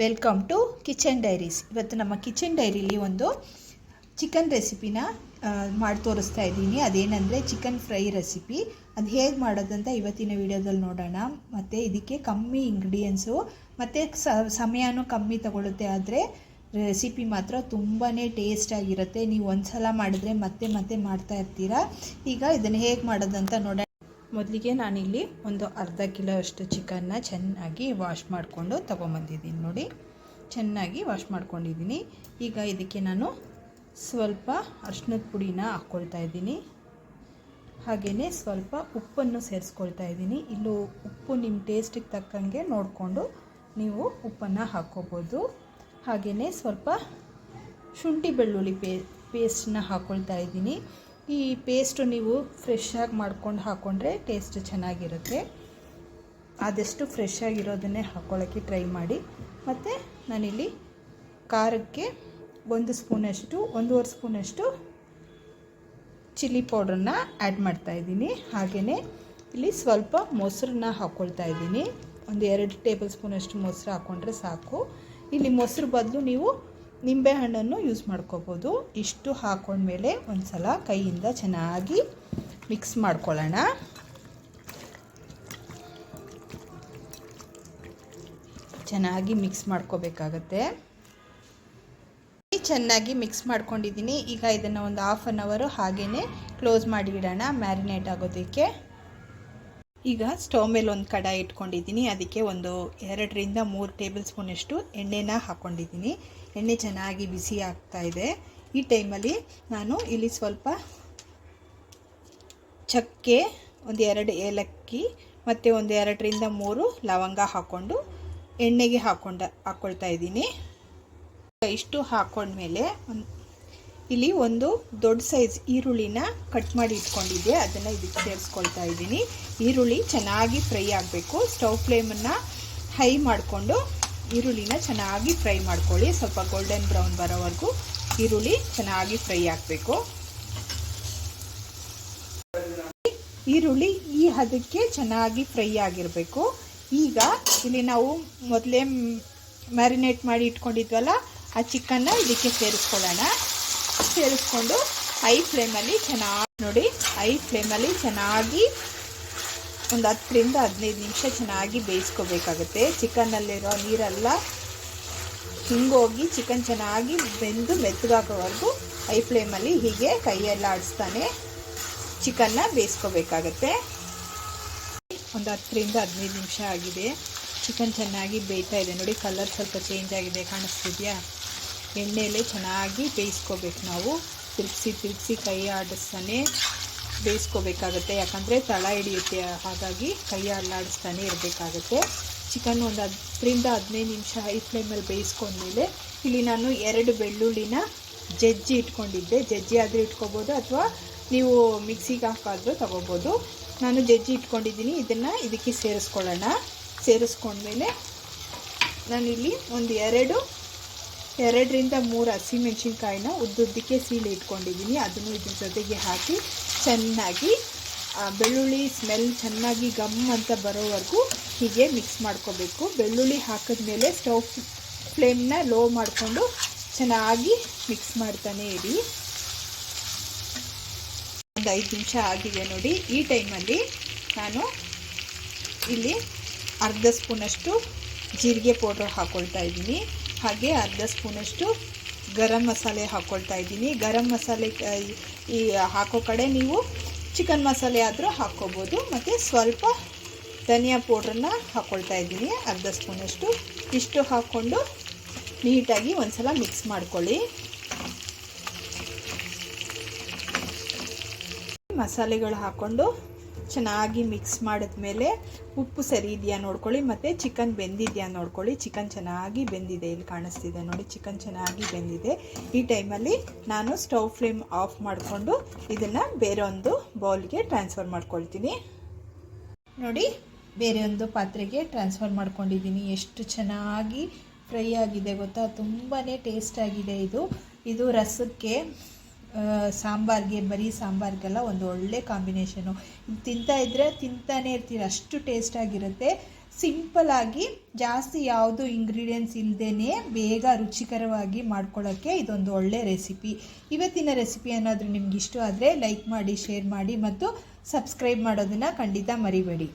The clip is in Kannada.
ವೆಲ್ಕಮ್ ಟು ಕಿಚನ್ ಡೈರೀಸ್ ಇವತ್ತು ನಮ್ಮ ಕಿಚನ್ ಡೈರಿಲಿ ಒಂದು ಚಿಕನ್ ರೆಸಿಪಿನ ಮಾಡಿ ತೋರಿಸ್ತಾ ಇದ್ದೀನಿ. ಅದೇನೆಂದರೆ ಚಿಕನ್ ಫ್ರೈ ರೆಸಿಪಿ ಅದು ಹೇಗೆ ಮಾಡೋದಂತ ಇವತ್ತಿನ ವಿಡಿಯೋದಲ್ಲಿ ನೋಡೋಣ. ಮತ್ತು ಇದಕ್ಕೆ ಕಮ್ಮಿ ಇಂಗ್ರೀಡಿಯೆಂಟ್ಸು ಮತ್ತು ಸಮಯನೂ ಕಮ್ಮಿ ತಗೊಳುತ್ತೆ. ಆದರೆ ರೆಸಿಪಿ ಮಾತ್ರ ತುಂಬಾ ಟೇಸ್ಟಾಗಿರುತ್ತೆ ನೀವು ಒಂದು ಸಲ ಮಾಡಿದ್ರೆ ಮತ್ತೆ ಮತ್ತೆ ಮಾಡ್ತಾ ಇರ್ತೀರಾ. ಈಗ ಇದನ್ನು ಹೇಗೆ ಮಾಡೋದಂತ ನೋಡೋಣ. ಮೊದಲಿಗೆ ನಾನಿಲ್ಲಿ ಒಂದು ಅರ್ಧ ಕಿಲೋ ಅಷ್ಟು ಚಿಕನ್ನ ಚೆನ್ನಾಗಿ ವಾಶ್ ಮಾಡಿಕೊಂಡು ತೊಗೊಂಬಂದಿದ್ದೀನಿ ನೋಡಿ. ಚೆನ್ನಾಗಿ ವಾಶ್ ಮಾಡ್ಕೊಂಡಿದ್ದೀನಿ. ಈಗ ಇದಕ್ಕೆ ನಾನು ಸ್ವಲ್ಪ ಅರ್ಶಿನದ ಪುಡಿನ ಹಾಕ್ಕೊಳ್ತಾ ಇದ್ದೀನಿ. ಹಾಗೆಯೇ ಸ್ವಲ್ಪ ಉಪ್ಪನ್ನು ಸೇರಿಸ್ಕೊಳ್ತಾ ಇದ್ದೀನಿ. ಇಲ್ಲೂ ಉಪ್ಪು ನಿಮ್ಮ ಟೇಸ್ಟಿಗೆ ತಕ್ಕಂಗೆ ನೋಡಿಕೊಂಡು ನೀವು ಉಪ್ಪನ್ನು ಹಾಕ್ಕೋಬೋದು. ಹಾಗೆಯೇ ಸ್ವಲ್ಪ ಶುಂಠಿ ಬೆಳ್ಳುಳ್ಳಿ ಪೇ ಪೇಸ್ಟನ್ನ ಹಾಕ್ಕೊಳ್ತಾ ಇದ್ದೀನಿ. ಈ ಪೇಸ್ಟು ನೀವು ಫ್ರೆಶ್ ಆಗಿ ಮಾಡ್ಕೊಂಡು ಹಾಕ್ಕೊಂಡ್ರೆ ಟೇಸ್ಟ್ ಚೆನ್ನಾಗಿರುತ್ತೆ. ಆದಷ್ಟು ಫ್ರೆಶ್ ಆಗಿರೋದನ್ನೇ ಹಾಕ್ಕೊಳ್ಳೋಕ್ಕೆ ಟ್ರೈ ಮಾಡಿ. ಮತ್ತು ನಾನಿಲ್ಲಿ ಖಾರಕ್ಕೆ ಒಂದು ಸ್ಪೂನಷ್ಟು, ಒಂದೂವರೆ ಸ್ಪೂನಷ್ಟು ಚಿಲ್ಲಿ ಪೌಡ್ರನ್ನ ಆ್ಯಡ್ ಮಾಡ್ತಾ ಇದ್ದೀನಿ. ಹಾಗೆಯೇ ಇಲ್ಲಿ ಸ್ವಲ್ಪ ಮೊಸರನ್ನ ಹಾಕ್ಕೊಳ್ತಾ ಇದ್ದೀನಿ. ಒಂದು ಎರಡು ಟೇಬಲ್ ಸ್ಪೂನಷ್ಟು ಮೊಸರು ಹಾಕ್ಕೊಂಡ್ರೆ ಸಾಕು. ಇಲ್ಲಿ ಮೊಸರು ಬದಲು ನೀವು ನಿಂಬೆಹಣ್ಣನ್ನು ಯೂಸ್ ಮಾಡ್ಕೋಬೋದು. ಇಷ್ಟು ಹಾಕೊಂಡ್ಮೇಲೆ ಒಂದು ಸಲ ಕೈಯಿಂದ ಚೆನ್ನಾಗಿ ಮಿಕ್ಸ್ ಮಾಡ್ಕೊಳ್ಳೋಣ. ಚೆನ್ನಾಗಿ ಮಿಕ್ಸ್ ಮಾಡ್ಕೋಬೇಕಾಗತ್ತೆ. ಚೆನ್ನಾಗಿ ಮಿಕ್ಸ್ ಮಾಡ್ಕೊಂಡಿದ್ದೀನಿ. ಈಗ ಇದನ್ನು ಒಂದು ಹಾಫ್ ಆನ್ ಅವರು ಹಾಗೆಯೇ ಕ್ಲೋಸ್ ಮಾಡಿ ಮ್ಯಾರಿನೇಟ್ ಆಗೋದಕ್ಕೆ. ಈಗ ಸ್ಟವ್ ಮೇಲೆ ಒಂದು ಕಡಾಯಿ ಇಟ್ಕೊಂಡಿದ್ದೀನಿ. ಅದಕ್ಕೆ ಒಂದು ಎರಡರಿಂದ ಮೂರು ಟೇಬಲ್ ಸ್ಪೂನಷ್ಟು ಎಣ್ಣೆನ ಹಾಕ್ಕೊಂಡಿದ್ದೀನಿ ಎಣ್ಣೆ ಚೆನ್ನಾಗಿ ಬಿಸಿ ಆಗ್ತಾ ಇದೆ. ಈ ಟೈಮಲ್ಲಿ ನಾನು ಇಲ್ಲಿ ಸ್ವಲ್ಪ ಚಕ್ಕೆ, ಒಂದು ಎರಡು ಏಲಕ್ಕಿ ಮತ್ತು ಒಂದು ಎರಡರಿಂದ ಮೂರು ಲವಂಗ ಹಾಕ್ಕೊಂಡು ಎಣ್ಣೆಗೆ ಹಾಕ್ಕೊಂಡು ಹಾಕ್ಕೊಳ್ತಾ ಇದ್ದೀನಿ. ಇಷ್ಟು ಹಾಕ್ಕೊಂಡ್ಮೇಲೆ ಒಂದು ಇಲ್ಲಿ ಒಂದು ದೊಡ್ಡ ಸೈಜ್ ಈರುಳ್ಳಿನ ಕಟ್ ಮಾಡಿ ಇಟ್ಕೊಂಡಿದ್ದೆ. ಅದನ್ನು ಇದಕ್ಕೆ ಸೇರಿಸ್ಕೊಳ್ತಾ ಇದ್ದೀನಿ. ಈರುಳ್ಳಿ ಚೆನ್ನಾಗಿ ಫ್ರೈ ಆಗಬೇಕು. ಸ್ಟವ್ ಫ್ಲೇಮನ್ನು ಹೈ ಮಾಡಿಕೊಂಡು ಈರುಳ್ಳಿನ ಚೆನ್ನಾಗಿ ಫ್ರೈ ಮಾಡ್ಕೊಳ್ಳಿ. ಸ್ವಲ್ಪ ಗೋಲ್ಡನ್ ಬ್ರೌನ್ ಬರೋವರೆಗೂ ಈರುಳ್ಳಿ ಚೆನ್ನಾಗಿ ಫ್ರೈ ಆಗಬೇಕು. ಈರುಳ್ಳಿ ಈ ಹದಕ್ಕೆ ಚೆನ್ನಾಗಿ ಫ್ರೈ ಆಗಿರಬೇಕು. ಈಗ ಇಲ್ಲಿ ನಾವು ಮೊದಲೇ ಮ್ಯಾರಿನೇಟ್ ಮಾಡಿ ಇಟ್ಕೊಂಡಿದ್ವಲ್ಲ, ಆ ಚಿಕನ್ನ ಇದಕ್ಕೆ ಸೇರಿಸ್ಕೊಳ್ಳೋಣ. ಸೇರಿಸ್ಕೊಂಡು ಐ ಫ್ಲೇಮಲ್ಲಿ ಚೆನ್ನಾಗಿ ನೋಡಿ ಐ ಫ್ಲೇಮಲ್ಲಿ ಚೆನ್ನಾಗಿ ಒಂದು ಹತ್ತರಿಂದ ಹದಿನೈದು ನಿಮಿಷ ಚೆನ್ನಾಗಿ ಬೇಯಿಸ್ಕೋಬೇಕಾಗುತ್ತೆ. ಚಿಕನ್ನಲ್ಲಿರೋ ನೀರೆಲ್ಲ ಹಿಂಗೋಗಿ ಚಿಕನ್ ಚೆನ್ನಾಗಿ ಬೆಂದು ಮೆತ್ತಗಾಗೋವರೆಗೂ ಐ ಫ್ಲೇಮಲ್ಲಿ ಹೀಗೆ ಕೈಯೆಲ್ಲ ಆಡಿಸ್ತಾನೆ ಚಿಕನ್ನ ಬೇಯಿಸ್ಕೋಬೇಕಾಗತ್ತೆ. ಒಂದು ಹತ್ತರಿಂದ ಹದಿನೈದು ನಿಮಿಷ ಆಗಿದೆ. ಚಿಕನ್ ಚೆನ್ನಾಗಿ ಬೇಯ್ತಾ ಇದೆ. ನೋಡಿ, ಕಲರ್ ಸ್ವಲ್ಪ ಚೇಂಜ್ ಆಗಿದೆ. ಕಾಣಿಸ್ತಿದೆಯಾ? ಎಣ್ಣೆಯಲ್ಲೇ ಚೆನ್ನಾಗಿ ಬೇಯಿಸ್ಕೋಬೇಕು ನಾವು. ತಿರುಗಿಸಿ ತಿರುಗಿಸಿ ಕೈ ಆಡಿಸ್ತಾನೆ ಬೇಯಿಸ್ಕೋಬೇಕಾಗತ್ತೆ. ಯಾಕಂದರೆ ತಳ ಹಿಡಿಯುತ್ತೆ, ಹಾಗಾಗಿ ಕೈ ಅಲ್ಲಾಡಿಸ್ತಾನೆ ಇರಬೇಕಾಗತ್ತೆ. ಚಿಕನ್ ಒಂದು ಹತ್ತರಿಂದ ಹದಿನೈದು ನಿಮಿಷ ಹೈ ಫ್ಲೇಮಲ್ಲಿ ಬೇಯಿಸ್ಕೊಂಡ್ಮೇಲೆ ಇಲ್ಲಿ ನಾನು ಎರಡು ಬೆಳ್ಳುಳ್ಳಿನ ಜಜ್ಜಿ ಇಟ್ಕೊಂಡಿದ್ದೆ. ಜಜ್ಜಿ ಆದರೂ ಇಟ್ಕೋಬೋದು ಅಥವಾ ನೀವು ಮಿಕ್ಸಿಗೆ ಹಾಕಾದರೂ ತೊಗೋಬೋದು. ನಾನು ಜಜ್ಜಿ ಇಟ್ಕೊಂಡಿದ್ದೀನಿ. ಇದನ್ನು ಇದಕ್ಕೆ ಸೇರಿಸ್ಕೊಳ್ಳೋಣ. ಸೇರಿಸ್ಕೊಂಡ್ಮೇಲೆ ನಾನಿಲ್ಲಿ ಒಂದು ಎರಡು ಎರಡರಿಂದ ಮೂರು ಹಸಿಮೆಣ್ಸಿನ್ಕಾಯಿನ ಉದ್ದುದ್ದಕ್ಕೆ ಸೀಳಿ ಇಟ್ಕೊಂಡಿದ್ದೀನಿ. ಅದನ್ನು ಇದ್ರ ಜೊತೆಗೆ ಹಾಕಿ ಚೆನ್ನಾಗಿ ಬೆಳ್ಳುಳ್ಳಿ ಸ್ಮೆಲ್ ಚೆನ್ನಾಗಿ ಗಮ್ ಅಂತ ಬರೋವರೆಗೂ ಹೀಗೆ ಮಿಕ್ಸ್ ಮಾಡ್ಕೋಬೇಕು. ಬೆಳ್ಳುಳ್ಳಿ ಹಾಕಿದ್ಮೇಲೆ ಸ್ಟವ್ ಫ್ಲೇಮ್ನ ಲೋ ಮಾಡಿಕೊಂಡು ಚೆನ್ನಾಗಿ ಮಿಕ್ಸ್ ಮಾಡ್ತಾನೆ ಇರಿ. ಒಂದು ಐದು ನಿಮಿಷ ಆಗಿದೆ ನೋಡಿ. ಈ ಟೈಮಲ್ಲಿ ನಾನು ಇಲ್ಲಿ ಅರ್ಧ ಸ್ಪೂನಷ್ಟು ಜೀರಿಗೆ ಪೌಡ್ರ್ ಹಾಕ್ಕೊಳ್ತಾ ಇದ್ದೀನಿ. ಹಾಗೆ ಅರ್ಧ ಸ್ಪೂನಷ್ಟು ಗರಂ ಮಸಾಲೆ ಹಾಕ್ಕೊಳ್ತಾ ಇದ್ದೀನಿ. ಗರಂ ಮಸಾಲೆ ಈ ಹಾಕೋ ಕಡೆ ನೀವು ಚಿಕನ್ ಮಸಾಲೆ ಆದರೂ ಹಾಕ್ಕೋಬೋದು. ಮತ್ತು ಸ್ವಲ್ಪ ಧನಿಯಾ ಪೌಡ್ರನ್ನ ಹಾಕ್ಕೊಳ್ತಾ ಇದ್ದೀನಿ. ಅರ್ಧ ಸ್ಪೂನಷ್ಟು. ಇಷ್ಟು ಹಾಕ್ಕೊಂಡು ನೀಟಾಗಿ ಒಂದು ಸಲ ಮಿಕ್ಸ್ ಮಾಡ್ಕೊಳ್ಳಿ. ಮಸಾಲೆಗಳು ಹಾಕ್ಕೊಂಡು ಚೆನ್ನಾಗಿ ಮಿಕ್ಸ್ ಮಾಡಿದ್ಮೇಲೆ ಉಪ್ಪು ಸರಿ ಇದೆಯಾ ನೋಡ್ಕೊಳ್ಳಿ, ಮತ್ತು ಚಿಕನ್ ಬೆಂದಿದೆಯಾ ನೋಡ್ಕೊಳ್ಳಿ. ಚಿಕನ್ ಚೆನ್ನಾಗಿ ಬೆಂದಿದೆ, ಇಲ್ಲಿ ಕಾಣಿಸ್ತಿದೆ ನೋಡಿ, ಚಿಕನ್ ಚೆನ್ನಾಗಿ ಬೆಂದಿದೆ. ಈ ಟೈಮಲ್ಲಿ ನಾನು ಸ್ಟವ್ ಫ್ಲೇಮ್ ಆಫ್ ಮಾಡಿಕೊಂಡು ಇದನ್ನು ಬೇರೆ ಒಂದು ಬೌಲ್ಗೆ ಟ್ರಾನ್ಸ್ಫರ್ ಮಾಡ್ಕೊಳ್ತೀನಿ. ನೋಡಿ ಬೇರೆ ಒಂದು ಪಾತ್ರೆಗೆ ಟ್ರಾನ್ಸ್ಫರ್ ಮಾಡ್ಕೊಂಡಿದ್ದೀನಿ. ಎಷ್ಟು ಚೆನ್ನಾಗಿ ಫ್ರೈ ಆಗಿದೆ ಗೊತ್ತಾ? ತುಂಬಾ ಟೇಸ್ಟಾಗಿದೆ ಇದು. ಇದು ರಸಕ್ಕೆ ಸಾಂಬಾರಿಗೆ, ಬರೀ ಸಾಂಬಾರಿಗೆಲ್ಲ ಒಂದು ಒಳ್ಳೆ ಕಾಂಬಿನೇಷನು. ತಿಂತಾ ಇದ್ದರೆ ತಿಂತಾನೆ ಇರ್ತೀರ, ಅಷ್ಟು ಟೇಸ್ಟಾಗಿರುತ್ತೆ ಸಿಂಪಲಾಗಿ ಜಾಸ್ತಿ ಯಾವುದು ಇಂಗ್ರೀಡಿಯೆಂಟ್ಸ್ ಇಲ್ಲದೇ ಬೇಗ ರುಚಿಕರವಾಗಿ ಮಾಡ್ಕೊಳ್ಳೋಕ್ಕೆ ಇದೊಂದು ಒಳ್ಳೆ ರೆಸಿಪಿ ಇವತ್ತಿನ ರೆಸಿಪಿ ಏನಾದರೂ ನಿಮ್ಗೆ ಇಷ್ಟ ಆದರೆ ಲೈಕ್ ಮಾಡಿ ಶೇರ್ ಮಾಡಿ ಮತ್ತು ಸಬ್ಸ್ಕ್ರೈಬ್ ಮಾಡೋದನ್ನು ಖಂಡಿತ ಮರಿಬೇಡಿ.